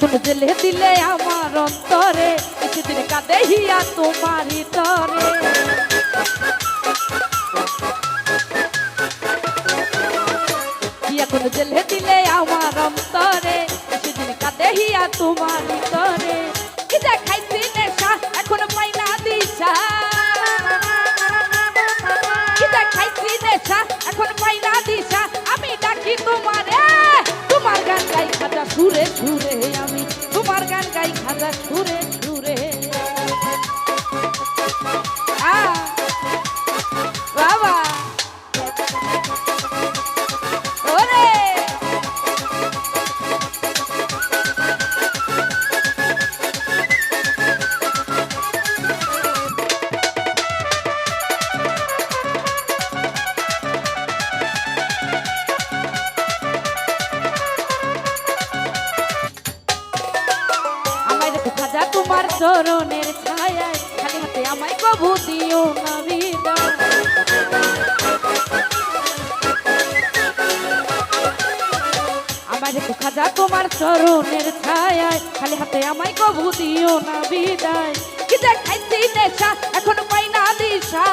গুলো জেলে দিলে আমার অন্তরে। কিছুদিন কাঁদে হিয়া তোমারই তরে গুলো জেলে দিলে আমার অন্তরে। কিছুদিন কাঁদে হিয়া তোমারই তরে কি যে চরণের ছায়ায় খালি হাতে আমায় কবু দিও না বিদায়। আমায় খাজা তোমার চরণের ছায়ায়, খালি হাতে আমায় কবু দিও না বিদায়। কি যে খাইছি নেশা, এখন পাই না দিশা।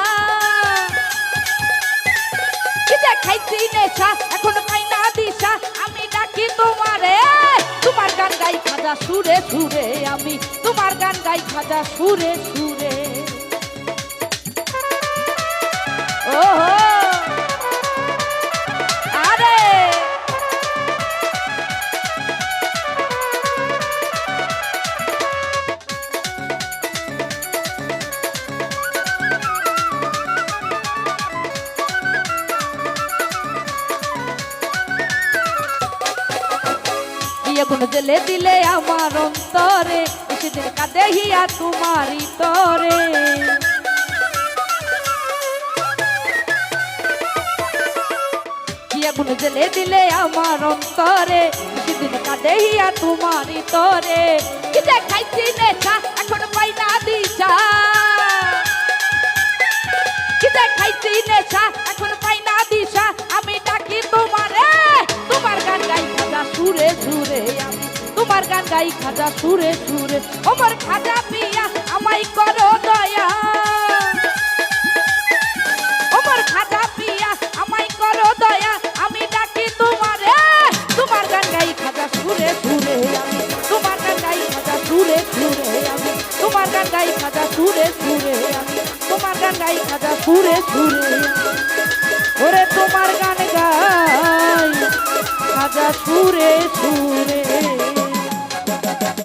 কি যে খাইছি নেশা, এখন পাই না দিশা। আমি ডাকি তোমারে, তোমার গান গাই খাজা সুরে সুরে আমি। গাই খাজা সুরে সুরে। কোনো জেলে দিলে আমার অন্তরে, সেদিন কাঁদে হিয়া তোমারই তরে। কোনো জেলে দিলে আমার অন্তরে, সেদিন কাঁদে হিয়া তোমারই তরে। কি যে খাইছি নেশা, এখন পাই না দিশা। গাই খাজা, সুরে সুরে। আমার খাজা পিয়া, আমায় করো দয়া। আমার খাজা পিয়া, আমায় করো দয়া। আমি ডাকি তোমারে, তোমার গান গাই খাজা, সুরে সুরে আমি। তোমার গান গাই খাজা, সুরে সুরে আমি। তোমার গান গাই খাজা, সুরে সুরে আমি। তোমার গান গাই খাজা, সুরে সুরে ওরে তোমার গান গাই। খাজা, সুরে সুরে